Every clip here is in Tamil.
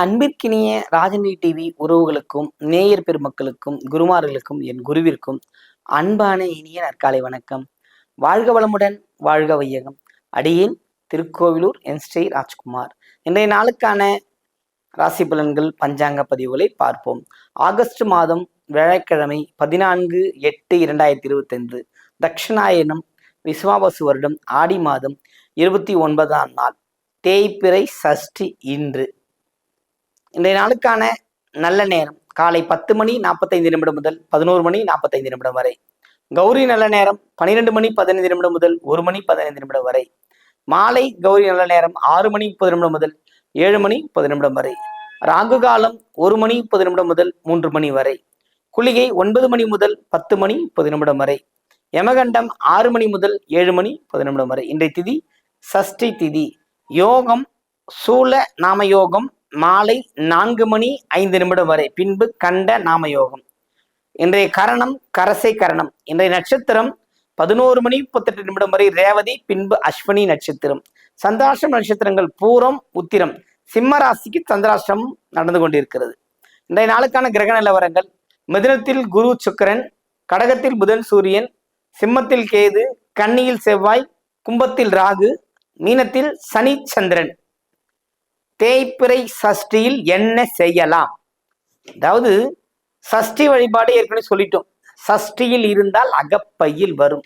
அன்பிற்கினிய ராஜினி டிவி உறவுகளுக்கும் நேயர் பெருமக்களுக்கும் குருமார்களுக்கும் என் குருவிற்கும் அன்பான இனிய நற்காலை வணக்கம். வாழ்க வளமுடன் வாழ்க வையகம். அடியேன் திருக்கோவிலூர் என் ஸ்ரீ ராஜ்குமார். இன்றைய நாளுக்கான ராசி பலன்கள் பஞ்சாங்க பதிவுகளை பார்ப்போம். ஆகஸ்ட் மாதம் வியாழக்கிழமை பதினான்கு எட்டு இரண்டாயிரத்தி இருபத்தைந்து தட்சிணாயனம் விஸ்வாபசு வருடம் ஆடி மாதம் இருபத்தி ஒன்பதாம் நாள். தேய்பிறை சஷ்டி இன்று. இன்றைய நாளுக்கான நல்ல நேரம். காலை பத்து மணி நாற்பத்தைந்து நிமிடம் முதல் பதினோரு மணி நாற்பத்தைந்து நிமிடம் வரை. கௌரி நல்ல நேரம் பன்னிரெண்டு மணி பதினைந்து நிமிடம் முதல் ஒரு மணி பதினைந்து நிமிடம் வரை. மாலை கௌரி நல்ல நேரம் ஆறு மணி முப்பது நிமிடம் முதல் ஏழு மணி முப்பது நிமிடம் வரை. ராகு காலம் ஒரு மணி முப்பது நிமிடம் முதல் மூன்று மணி வரை. குளிகை ஒன்பது மணி முதல் பத்து மணி முப்பது நிமிடம் வரை. யமகண்டம் ஆறு மணி முதல் ஏழு மணி முப்பது நிமிடம் வரை. இன்றைய திதி சஷ்டி திதி. யோகம் சூல நாம யோகம் மாலை நான்கு மணி ஐந்து நிமிடம் வரை. பின்பு கண்ட நாம யோகம் இன்றைய கரணம் கரசை கரணம். இன்றைய நட்சத்திரம் பதினோரு மணி முப்பத்தெட்டு நிமிடம் வரை. ரேவதி பின்பு அஸ்வினி நட்சத்திரம். சந்திராஷ்டம் நட்சத்திரங்கள் பூரம் உத்திரம். சிம்ம ராசிக்கு சந்திராஷ்டிரம் நடந்து கொண்டிருக்கிறது. இன்றைய நாளுக்கான கிரக நிலவரங்கள். மிதனத்தில் குரு சுக்கரன் கடகத்தில் புதன் சூரியன் சிம்மத்தில் கேது கன்னியில் செவ்வாய் கும்பத்தில் ராகு மீனத்தில் சனி சந்திரன். தேய்பிறை சஷ்டியில் என்ன செய்யலாம்? அதாவது சஷ்டி வழிபாடு ஏற்கனவே சொல்லிட்டோம். சஷ்டியில் இருந்தால் அகப்பையில் வரும்.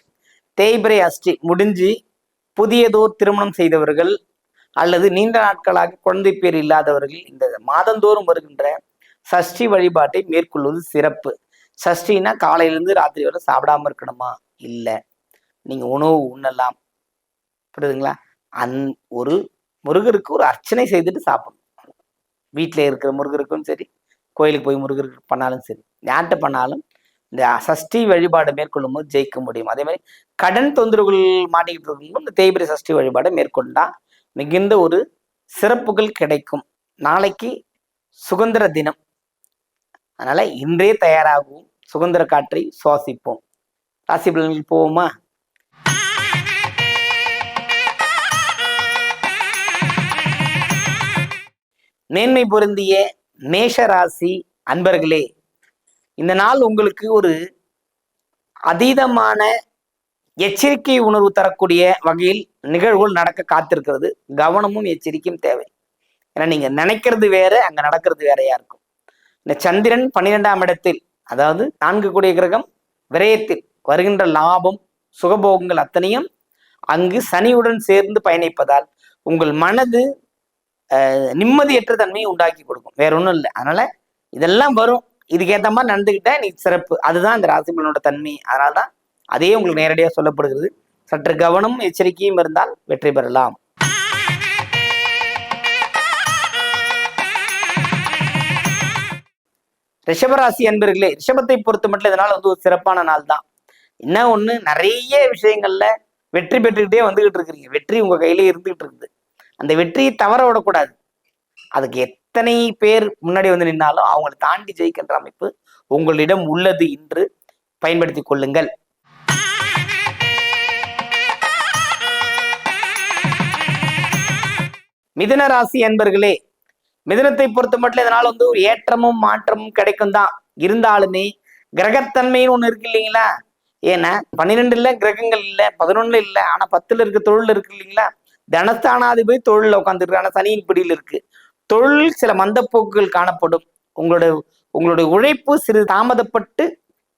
தேய்பிரை அஷ்டி முடிஞ்சு புதியதோர் திருமணம் செய்தவர்கள் அல்லது நீண்ட நாட்களாக குழந்தை பேர் இல்லாதவர்கள் இந்த மாதந்தோறும் வருகின்ற சஷ்டி வழிபாட்டை மேற்கொள்வது சிறப்பு. சஷ்டினா காலையிலேருந்து ராத்திரி வரை சாப்பிடாம இருக்கணுமா? இல்லை. நீங்க உணவு உண்ணலாம். புரியுதுங்களா? அந் ஒரு முருகருக்கு ஒரு அர்ச்சனை செய்துட்டு சாப்பிடணும். வீட்டில் இருக்கிற முருகருக்கும் சரி கோயிலுக்கு போய் முருகருக்கு பண்ணாலும் சரி யார்கிட்ட பண்ணாலும் இந்த சஷ்டி வழிபாடு மேற்கொள்ளும் போது ஜெயிக்க முடியும். அதே மாதிரி கடன் தொந்தரவுகள் மாட்டிக்கிட்டு இருக்கும்போது இந்த தேய்பிரி சஷ்டி வழிபாடை மேற்கொண்டா மிகுந்த ஒரு சிறப்புகள் கிடைக்கும். நாளைக்கு சுதந்திர தினம். அதனால இன்றே தயாராகவும் சுதந்திர காற்றை சுவாசிப்போம். ராசி பலன்கள் போவோமா மேன்மை பொருந்திய மேஷ ராசி அன்பர்களே இந்த நாள் உங்களுக்கு ஒரு அதீதமான எச்சரிக்கை உணர்வு தரக்கூடிய வகையில் நிகழ்வுகள் நடக்க காத்திருக்கிறது. கவனமும் எச்சரிக்கையும் தேவை. ஏன்னா நீங்க நினைக்கிறது வேற அங்க நடக்கிறது வேறையா இருக்கும். இந்த சந்திரன் பன்னிரெண்டாம் இடத்தில் அதாவது நான்கு கூடிய கிரகம் விரயத்தில் வருகின்ற லாபம் சுகபோகங்கள் அத்தனையும் அங்கு சனியுடன் சேர்ந்து பயணிப்பதால் உங்கள் மனது நிம்மதியற்ற தன்மையை உண்டாக்கி கொடுக்கும். வேற ஒன்றும் இல்லை. அதனால இதெல்லாம் வரும். இதுக்கேற்ற மாதிரி நடந்துக்கிட்டா நீ சிறப்பு. அதுதான் இந்த ராசிபலனோட தன்மை. அதனால தான் அதே உங்களுக்கு நேரடியாக சொல்லப்படுகிறது. சற்று கவனம் எச்சரிக்கையும் இருந்தால் வெற்றி பெறலாம். ரிஷபராசி அன்பர்களே ரிஷபத்தை பொறுத்த மட்டும் இதனால் வந்து ஒரு சிறப்பான நாள் தான். என்ன ஒண்ணு? நிறைய விஷயங்கள்ல வெற்றி பெற்றுக்கிட்டே வந்துகிட்டு இருக்கிறீங்க. வெற்றி உங்க கையிலே இருந்துகிட்டு இருக்குது. அந்த வெற்றியை தவற விடக்கூடாது. அதுக்கு எத்தனை பேர் முன்னாடி வந்து நின்னாலும் அவங்களை தாண்டி ஜெயிக்கின்ற அமைப்பு உங்களிடம் உள்ளது என்று பயன்படுத்திக் கொள்ளுங்கள். மிதன ராசி அன்பர்களே மிதனத்தை பொறுத்த மட்டும் இதனால வந்து ஒரு ஏற்றமும் மாற்றமும் கிடைக்கும் தான் இருந்தாலுமே கிரகத்தன்மைன்னு ஒண்ணு இருக்கு இல்லைங்களா? ஏன்னா பன்னிரெண்டுல கிரகங்கள் இல்லை பதினொன்னு இல்லை ஆனா பத்துல இருக்க தொழில் இருக்கு இல்லைங்களா? தனஸ்தானாதிபதி தொழில உட்காந்துருக்கான சனியின் பிடியில் இருக்கு. தொழில் சில மந்தப்போக்குகள் காணப்படும். உங்களுடைய உங்களுடைய உழைப்பு சிறிது தாமதப்பட்டு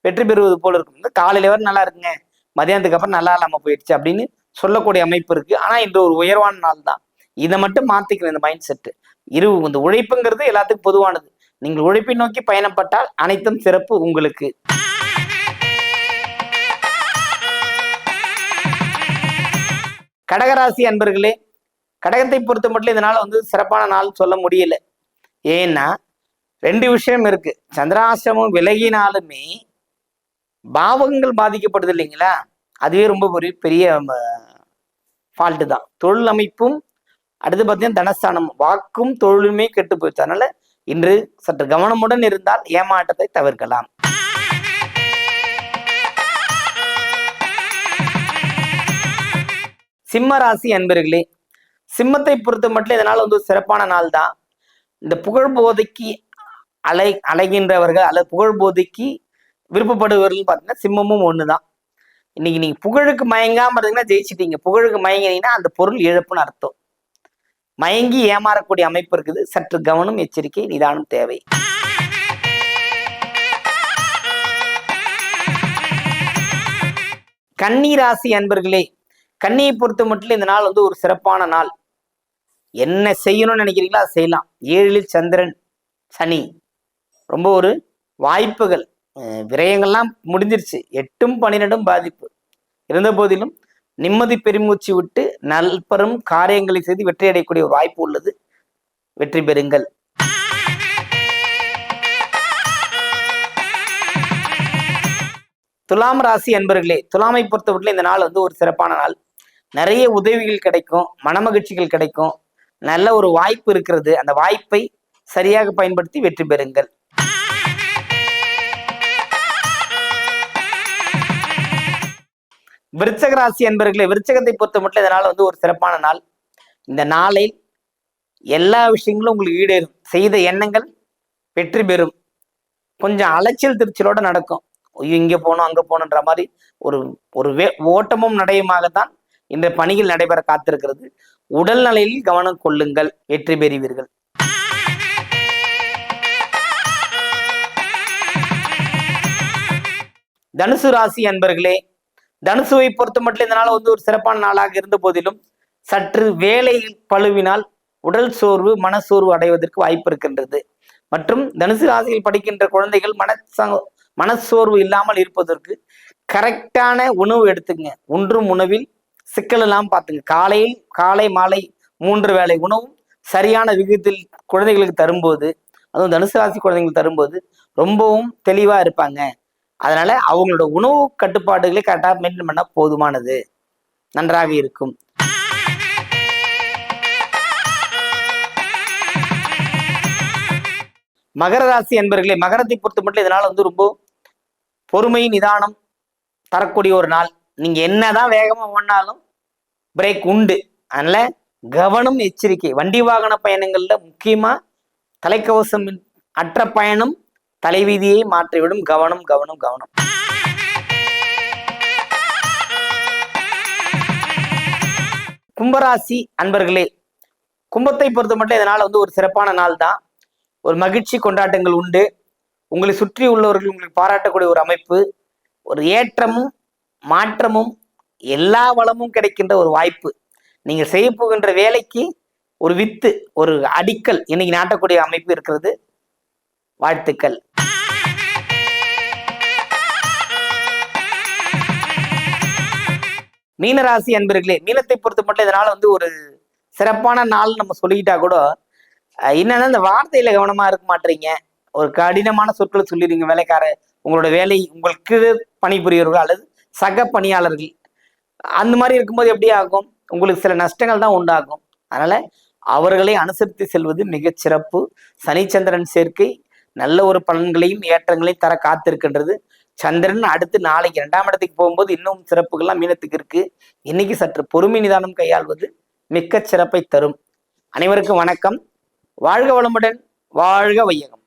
வெற்றி பெறுவது போல இருக்கும். காலையில வர நல்லா இருக்குங்க மதியானத்துக்கு அப்புறம் நல்லா இல்லாம போயிடுச்சு அப்படின்னு சொல்லக்கூடிய அமைப்பு இருக்கு. ஆனா இன்று ஒரு உயர்வான நாள் தான். இதை மட்டும் மாத்திக்கணும் இந்த மைண்ட் செட்டு இரு இந்த உழைப்புங்கிறது எல்லாத்துக்கும் பொதுவானது. நீங்கள் உழைப்பை நோக்கி பயணப்பட்டால் அனைத்தும் சிறப்பு உங்களுக்கு. கடகராசி அன்பர்களே கடகத்தை பொறுத்த மட்டும் இதனால் வந்து சிறப்பான நாள் சொல்ல முடியல. ஏன்னா ரெண்டு விஷயம் இருக்கு. சந்திராசிரமம் விலகினாலுமே பாவகங்கள் பாதிக்கப்படுது இல்லைங்களா? அதுவே ரொம்ப ஒரு பெரிய ஃபால்ட்டு தான். தொழில் அமைப்பும் அடுத்து பார்த்தீங்கன்னா தனஸ்தானம் வாக்கும் தொழிலுமே கெட்டு போயிடுச்சு அதனால இன்று சற்று கவனமுடன் இருந்தால் ஏமாற்றத்தை தவிர்க்கலாம். சிம்ம ராசி அன்பர்களே சிம்மத்தை பொறுத்த மட்டும் இதனால் வந்து ஒரு சிறப்பான நாள் தான் இந்த புகழ் போதைக்கு அலை அலைகின்றவர்கள் அல்லது புகழ் போதைக்கு விருப்பப்படுவர்கள் பார்த்தீங்கன்னா சிம்மமும் ஒன்று தான் இன்னைக்கு நீங்க புகழுக்கு மயங்காம இருந்தீங்கன்னா ஜெயிச்சிட்டீங்க. புகழுக்கு மயங்கினீங்கன்னா அந்த பொருள் இழப்புன்னு அர்த்தம். மயங்கி ஏமாறக்கூடிய அமைப்பு இருக்குது. சற்று கவனம் எச்சரிக்கை நிதானம் தேவை. கன்னி ராசி அன்பர்களே கன்னியை பொறுத்த மட்டும் இந்த நாள் வந்து ஒரு சிறப்பான நாள். என்ன செய்யணும்னு நினைக்கிறீங்களோ அதை செய்யலாம். ஏழில் சந்திரன் சனி. ரொம்ப ஒரு வாய்ப்புகள். விரயங்கள்லாம் முடிஞ்சிருச்சு. எட்டும் பன்னிரெண்டும் பாதிப்பு. இருந்த போதிலும் நிம்மதி பெருமூச்சு விட்டு நல்பெரும் காரியங்களை செய்து வெற்றி அடையக்கூடிய ஒரு வாய்ப்பு உள்ளது. வெற்றி பெறுங்கள். துலாம் ராசி அன்பர்களே துலாமை பொறுத்தவரையில் இந்த நாள் வந்து ஒரு சிறப்பான நாள். நிறைய உதவிகள் கிடைக்கும் மனமகிழ்ச்சிகள் கிடைக்கும். நல்ல ஒரு வாய்ப்பு இருக்கிறது. அந்த வாய்ப்பை சரியாக பயன்படுத்தி வெற்றி பெறுங்கள். விருச்சக ராசி அன்பர்களே விருச்சகத்தை பொறுத்த மட்டும் இதனால் வந்து ஒரு சிறப்பான நாள். இந்த நாளை எல்லா விஷயங்களும் உங்களுக்கு ஈடேறும். செய்த எண்ணங்கள் வெற்றி பெறும். கொஞ்சம் அலைச்சல் திருச்சலோட நடக்கும். ஐயோ இங்க போகணும் அங்கே போகணுன்ற மாதிரி ஒரு ஒரு வே ஓட்டமும் நடையுமாகத்தான் இந்த பணியில் நடைபெற காத்திருக்கிறது. உடல் நிலையில் கவனம் கொள்ளுங்கள். வெற்றி பெறுவீர்கள். தனுசு ராசி அன்பர்களே தனுசுவை பொறுத்த மட்டும் இந்த நாள் வந்து ஒரு சிறப்பான நாளாக இருந்த போதிலும் சற்று வேலை பழுவினால் உடல் சோர்வு மனசோர்வு அடைவதற்கு வாய்ப்பு இருக்கின்றது. மற்றும் தனுசு ராசியில் படிக்கின்ற குழந்தைகள் மனச மனசோர்வு இல்லாமல் இருப்பதற்கு கரெக்டான உணவு எடுத்துங்க ஒன்றும் உணவில் சிக்கல் எல்லாம் பார்த்துங்க. காலையில் காலை மாலை மூன்று வேளை உணவும் சரியான விகிதத்தில் குழந்தைகளுக்கு தரும்போது அதுவும் தனுசு ராசி குழந்தைங்களுக்கு தரும்போது ரொம்பவும் தெளிவா இருப்பாங்க. அதனால அவங்களோட உணவு கட்டுப்பாடுகளை கரெக்டாக மெயின்டைன் பண்ண போதுமானது. நன்றாக இருக்கும். மகர ராசி என்பர்களே மகரத்தை பொறுத்த மட்டும் இதனால் வந்து ரொம்ப பொறுமை நிதானம் தரக்கூடிய ஒரு நாள். நீங்க என்னதான் வேகமா ஓடினாலும் பிரேக் உண்டு. அதனால கவனம் எச்சரிக்கை. வண்டி வாகன பயணங்கள்ல முக்கியமா தலைக்கவசம் அற்ற பயணம் தலைவீதியை மாற்றிவிடும். கவனம் கவனம் கவனம். கும்பராசி அன்பர்களே கும்பத்தை பொறுத்த மட்டும் இதனால் வந்து ஒரு சிறப்பான நாள் தான். ஒரு மகிழ்ச்சி கொண்டாட்டங்கள் உண்டு. உங்களை சுற்றி உள்ளவர்கள் உங்களுக்கு பாராட்டக்கூடிய ஒரு அமைப்பு. ஒரு ஏற்றமும் மாற்றமும் எல்லா வளமும் கிடைக்கின்ற ஒரு வாய்ப்பு. நீங்கள் செய்ய போகின்ற வேலைக்கு ஒரு வித்து ஒரு அடிக்கல் இன்னைக்கு நாட்டக்கூடிய அமைப்பு இருக்கிறது வாழ்த்துக்கள். மீனராசி அன்பர்களே மீனத்தை பொறுத்த மட்டும் இதனால வந்து ஒரு சிறப்பான நாள் நம்ம சொல்லிக்கிட்டா கூட என்னன்னா இந்த வார்த்தையில கவனமா இருக்க மாட்டீங்க. ஒரு கடினமான சொற்களை சொல்லிடுங்க வேலைக்கார உங்களோட வேலை உங்களுக்கு பணிபுரியவர்கள் அல்லது சக பணியாளர்கள். அந்த மாதிரி இருக்கும்போது எப்படி ஆகும்? உங்களுக்கு சில நஷ்டங்கள் தான் உண்டாகும். அதனால அவர்களை அனுசரித்து செல்வது மிகச் சிறப்பு. சனிச்சந்திரன் சேர்க்கை நல்ல ஒரு பலன்களையும் ஏற்றங்களையும் தர காத்திருக்கின்றது. சந்திரன் அடுத்து நாளைக்கு இரண்டாம் இடத்துக்கு போகும்போது இன்னும் சிறப்புகள்லாம் மீனத்துக்கு இருக்கு. இன்னைக்கு சற்று பொறுமை நிதானம் கையாள்வது மிக்க சிறப்பை தரும். அனைவருக்கும் வணக்கம். வாழ்க வளமுடன் வாழ்க வையகம்.